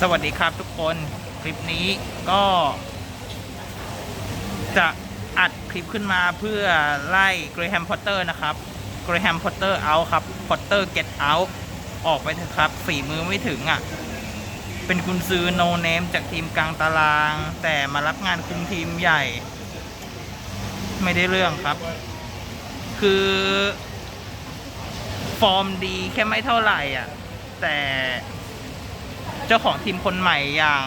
สวัสดีครับทุกคนคลิปนี้ก็ จะอัดคลิปขึ้นมาเพื่อไล่เกรแฮมพอตเตอร์นะครับเกรแฮมพอตเตอร์เอาครับพอตเตอร์เก็ตเอาออกไปเถอะครับฝีมือไม่ถึงอะ่ะ เป็นคุณซื้อโนเนมจากทีมกลางตาราง แต่มารับงานคุมทีมใหญ่ ไม่ได้เรื่องครับ คือฟอร์มดีแค่ไม่เท่าไหร่อะ แต่ เจ้าของทีมคนใหม่อย่าง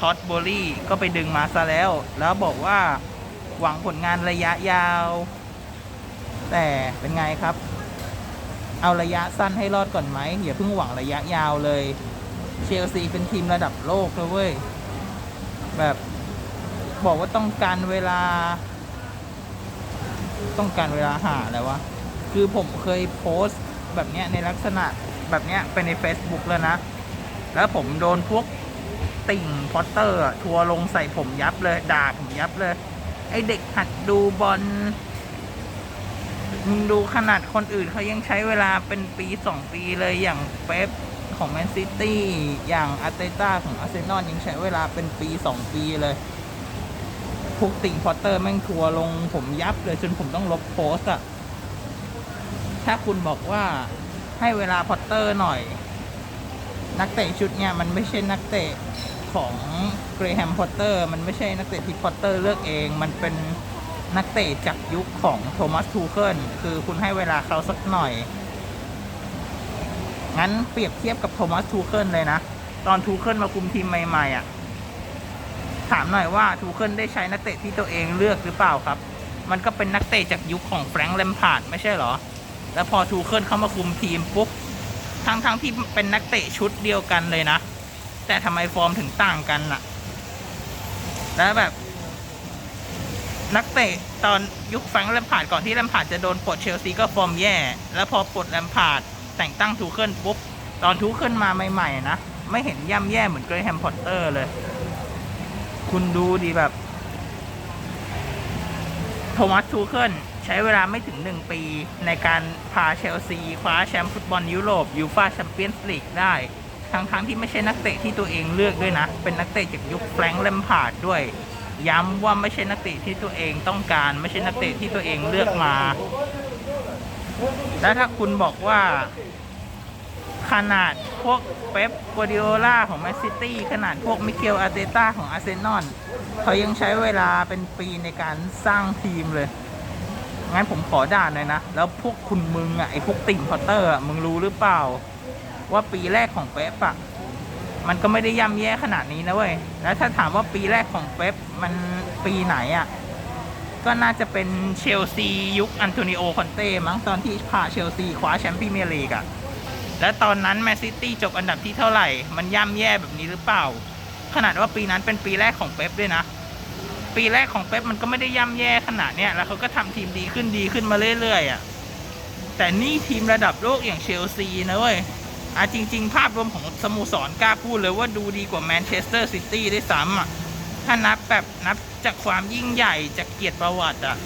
ท็อตโบลี่ก็ไปดึงมาซะแล้ว แล้วบอกว่าหวังผลงานระยะยาว แต่เป็นไงครับ เอาระยะสั้นให้รอดก่อนไหมอย่าเพิ่งหวังระยะยาวเลยเชลซีเป็นทีมระดับโลกนะเว้ย แบบบอกว่าต้องการเวลา ต้องการเวลาหาอะไรวะ คือผมเคยโพสต์แบบเนี้ยในลักษณะแบบเนี้ยไปใน Facebook แล้วนะ แล้วผมโดนพวกติ่งพอตเตอร์ทัวลงใส่ผมยับเลย ด่าผมยับเลย ไอเด็กหัดดูบอลมึงดูขนาดคนอื่นเขายังใช้เวลาเป็นปีสองปีเลยอย่างเป๊ปของแมนซิตี้อย่างอาร์เตต้าของอาร์เซนอลยังใช้เวลาเป็นปีสองปีเลยพวกติ่งพอตเตอร์แม่งทัวลงผมยับเลยจนผมต้องลบโพสต์อะถ้าคุณบอกว่าให้เวลาพอตเตอร์หน่อย นักเตะชุดเนี่ยมันไม่ใช่นักเตะของเกรแฮมพอตเตอร์มันไม่ใช่นักเตะที่พอตเตอร์เลือกเอง มันเป็นนักเตะจากยุคของโทมัสทูเคิลคือคุณให้เวลาเขาสักหน่อย งั้นเปรียบเทียบกับโทมัสทูเคิลเลยนะ ตอนทูเคิลมาคุมทีมใหม่ๆอะ่ะ ถามหน่อยว่าทูเคิลได้ใช้นักเตะที่ตัวเองเลือกหรือเปล่าครับ มันก็เป็นนักเตะจากยุคของแฟรงค์แลมพาร์ดไม่ใช่เหรอ แล้วพอทูเคิลเข้ามาคุมทีมปุ๊บ ทั้งทั้งที่เป็นนักเตะชุดเดียวกันเลยนะ แต่ทำไมฟอร์มถึงต่างกันล่ะ แล้วแบบ นักเตะตอนยุคแฟงแลมพาดก่อนที่แลมพาดจะโดนปลดเชลซีก็ฟอร์มแย่ แล้วพอปลดแลมพาดแต่งตั้งทูเคิลปุ๊บ ตอนทูเคิลมาใหม่ๆนะ ไม่เห็นย่ำแย่เหมือนเกรแฮมพอตเตอร์เลย คุณดูดีแบบ โทมัสทูเคิล ใช้เวลาไม่ถึง 1 ปี ในการพาเชลซีคว้าแชมป์ฟุตบอลยุโรปยูฟาแชมเปี้ยนส์ลีกได้ ทั้งๆทที่ไม่ใช่นักเตะที่ตัวเองเลือกด้วยนะ เป็นนักเตะจากยุคแฟรงค์แลมพาร์ดด้วย ย้ำว่าไม่ใช่นักเตะที่ตัวเองต้องการ ไม่ใช่นักเตะที่ตัวเองเลือกมา แล้วถ้าคุณบอกว่า ขนาดพวกเป๊ปกัวดิโอลาของแมนซิตี้ขนาดพวกมิเกลอาร์เตต้าของอาร์เซนอลเขายังใช้เวลาเป็นปีในการสร้างทีมเลย งั้นผมขอด่าหน่อยนะ แล้วพวกคุณมึงอะไอ้พวกติ่งพอตเตอร์อะมึงรู้หรือเปล่า ว่าปีแรกของเป๊ปอะมันก็ไม่ได้ย่ำแย่ขนาดนี้นะเว้ย แล้วถ้าถามว่าปีแรกของเป๊ปมันปีไหนอะ ก็น่าจะเป็นเชลซียุคอันโตนิโอคอนเต้มั้งตอนที่พาเชลซีคว้าแชมเป์พรีเมียร์ลีกอะ และตอนนั้นแมนซิตี้จบอันดับที่เท่าไหร่ มันย่ำแย่แบบนี้หรือเปล่า ขนาดว่าปีนั้นเป็นปีแรกของเป๊ปด้วยนะ ปีแรกของเป๊ปมันก็ไม่ได้ย่ำแย่ขนาดเนี้ยแล้วเขาก็ทำทีมดีขึ้นดีขึ้นมาเรื่อยๆอะแต่นี่ทีมระดับโลกอย่างเชลซีนะเว้ยอะจริง ๆ ภาพรวมของสโมสรกล้าพูดเลยว่าดูดีกว่าแมนเชสเตอร์ซิตี้ได้ซ้ำอะถ้านับแบบนับจากความยิ่งใหญ่จากเกียรติประวัติอะ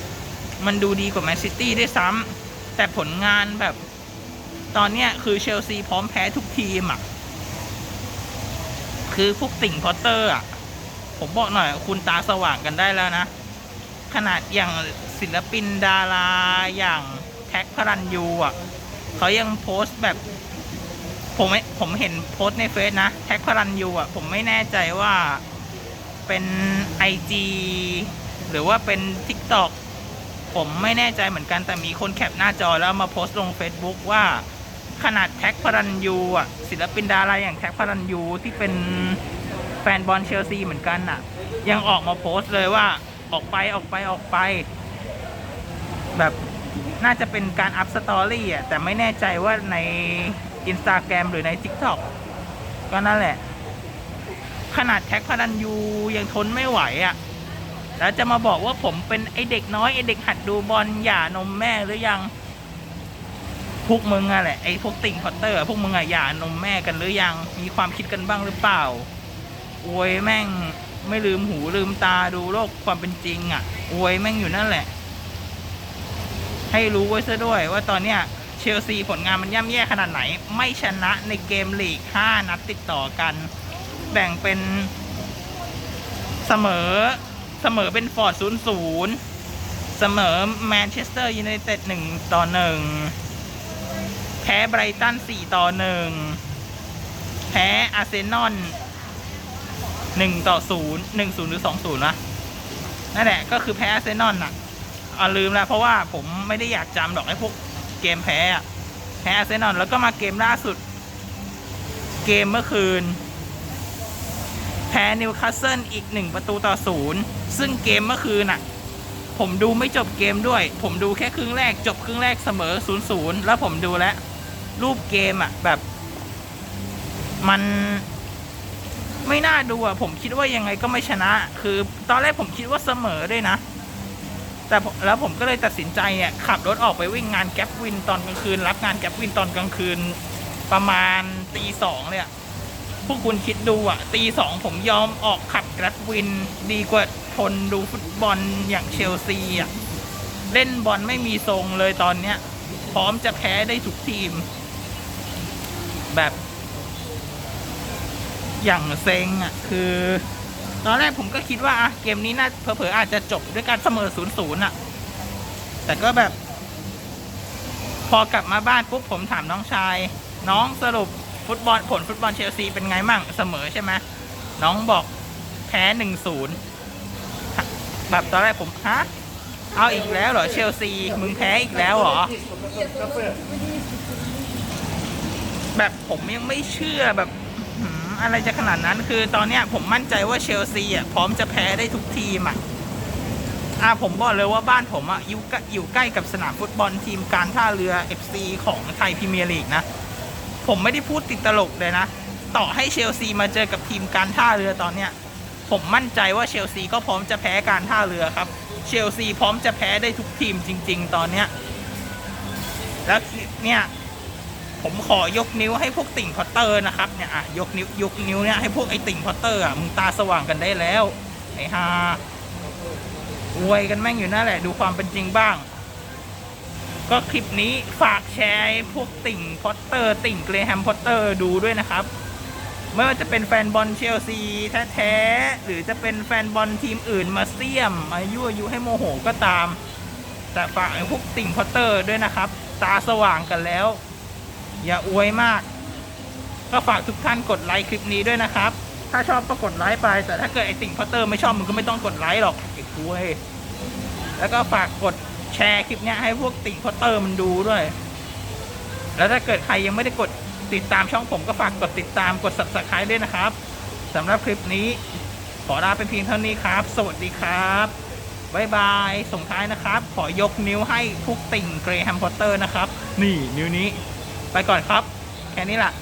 มันดูดีกว่าแมนซิตี้ได้ซ้ำแต่ผลงานแบบ ตอนเนี้ยคือเชลซีพร้อมแพ้ทุกทีมอะคือพวกติ่งพอตเตอร์อะ ผมบอกหน่อยคุณตาสว่างกันได้แล้วนะ ขนาดอย่างศิลปินดาราอย่างแท็กพระรันยูอะเขายังโพสต์แบบ ผมไม่ผมเห็นโพสต์ในเฟซนะแท็กพระรันยูอะผมไม่แน่ใจว่าเป็นไอจีหรือว่าเป็น t ิ k t o k ผมไม่แน่ใจเหมือนกันแต่มีคนแคปหน้าจอแล้วมาโพสต์ลง Facebook ว่าขนาดแท็กพระรันยูอะศิลปินดาราอย่างแท็กพรันยูที่เป็น แฟนบอลเชลซีเหมือนกันอะ ยังออกมาโพสต์เลยว่าออกไปออกไปออกไป แบบน่าจะเป็นการอัพสตอรี่อะ แต่ไม่แน่ใจว่าใน Instagram หรือใน TikTok ก็นั่นแหละ ขนาดแท็กพระรันยูยังทนไม่ไหวอะ แล้วจะมาบอกว่าผมเป็นไอเด็กน้อย ไอเด็กหัดดูบอลหย่านมแม่หรือยัง พวกมึงอะแหละไอพวกติ่งพอตเตอร์ พวกมึงอะหย่านมแม่กันหรือยัง มีความคิดกันบ้างหรือเปล่า อวยแม่งไม่ลืมหูลืมตาดูโลกความเป็นจริงอะอวยแม่งอยู่นั่นแหละ ให้รู้ไว้ซะด้วยว่าตอนเนี้ยเชลซีผลงานมันย่ำแย่ขนาดไหน ไม่ชนะในเกมลีก 5 นัดติดต่อกัน แบ่งเป็นเสมอเสมอเป็นฟอร์ดศูนย์ศูนย์เสมอแมนเชสเตอร์ยูไนเต็ดหนึ่งต่อหนึ่งแพ้ไบรตันสี่ต่อหนึ่งแพ้อาร์เซนอล หนึ่งต่อศูนย์หนึ่งศูนย์หรือสองศูนย์วะนั่นแหละก็คือแพ้อาร์เซนอลน่ะเอาลืมแล้วเพราะว่าผมไม่ได้อยากจำหรอกไอ้พวกเกมแพ้อะแพ้อาร์เซนอลแล้วก็มาเกมล่าสุด เกมเมื่อคืน แพ้นิวคาสเซิลอีกหนึ่งประตูต่อศูนย์ซึ่งเกมเมื่อคืนน่ะ ผมดูไม่จบเกมด้วย ผมดูแค่ครึ่งแรกจบครึ่งแรกเสมอศูนย์ศูนย์แล้วผมดูแล้วรูปเกมอะแบบ มัน ไม่น่าดูอะผมคิดว่ายังไงก็ไม่ชนะ คือตอนแรกผมคิดว่าเสมอด้วยนะ แต่แล้วผมก็เลยตัดสินใจเนี่ยขับรถออกไปวิ่งงานแก๊ปวินตอนกลางคืน รับงานแก๊ปวินตอนกลางคืน ประมาณตีสองเลยอะพวกคุณคิดดูอะตีสองผมยอมออกขับแกร็บวิน ดีกว่าทนดูฟุตบอลอย่างเชลซีอะเล่นบอลไม่มีทรงเลยตอนเนี้ย พร้อมจะแพ้ได้ทุกทีม แบบ อย่างเซ็งอะคือ ตอนแรกผมก็คิดว่าอะเกมนี้น่าเผลอๆอาจจะจบด้วยการเสมอศูนย์ศูนย์อะ แต่ก็แบบ พอกลับมาบ้านปุ๊บผมถามน้องชาย น้องสรุปฟุตบอลผลฟุตบอลเชลซีเป็นไงมั่งเสมอใช่ไหมน้องบอกแพ้หนึ่งศูนย์แบบตอนแรกผมฮะเอาอีกแล้วเหรอเชลซี มึงแพ้อีกแล้วเหรอ แบบผมยังไม่เชื่อแบบ อะไรจะขนาดนั้น คือตอนเนี้ยผมมั่นใจว่าเชลซีอะพร้อมจะแพ้ได้ทุกทีมอะอ่าผมบอกเลยว่าบ้านผมอะอยู่ใกล้อยู่ใกล้กับสนามฟุตบอลทีมการท่าเรือ FC ของไทยพรีเมียร์ลีกนะ ผมไม่ได้พูดติดตลกเลยนะ ต่อให้เชลซีมาเจอกับทีมการท่าเรือตอนเนี้ย ผมมั่นใจว่าเชลซีก็พร้อมจะแพ้การท่าเรือครับ เชลซีพร้อมจะแพ้ได้ทุกทีมจริง ๆ ตอนเนี้ย แล้วเนี่ย ผมขอยกนิ้วให้พวกติ่งพอตเตอร์นะครับเนี่ยอะยกนิ้วยกนิ้วเนี่ยให้พวกไอ้ติ่งพอตเตอร์อะมึงตาสว่างกันได้แล้วไอ้ฮาอวยกันแม่งอยู่นั่นแหละ ดูความเป็นจริงบ้าง ก็คลิปนี้ฝากแชร์พวกติ่งพอตเตอร์ ติ่งเกรแฮมพอตเตอร์ดูด้วยนะครับไม่ว่าจะเป็นแฟนบอลเชลซีแท้ๆหรือจะเป็นแฟนบอลทีมอื่นมาเสี่ยมมายั่วยุให้โมโหก็ตาม แต่ฝากไอ้พวกติ่งพอตเตอร์ด้วยนะครับ ตาสว่างกันแล้ว อย่าอวยมาก ก็ฝากทุกท่านกดไลค์คลิปนี้ด้วยนะครับ ถ้าชอบก็กดไลค์ไป แต่ถ้าเกิดไอติ่งพอตเตอร์ไม่ชอบมึงก็ไม่ต้องกดไลค์หรอกไอ้คุยแล้วก็ฝากกดแชร์คลิปนี้ให้พวกติ่งพอตเตอร์มันดูด้วย แล้วถ้าเกิดใครยังไม่ได้กดติดตามช่องผมก็ฝากกดติดตามกด subscribe ด้วยนะครับสำหรับคลิปนี้ ขอลาไปเพียงเท่านี้ครับ สวัสดีครับบายบายส่งท้ายนะครับ ขอยกนิ้วให้พวกติ่งเกรแฮมพอตเตอร์นะครับ นี่นิ้วนี้ ไปก่อนครับ แค่นี้แหละ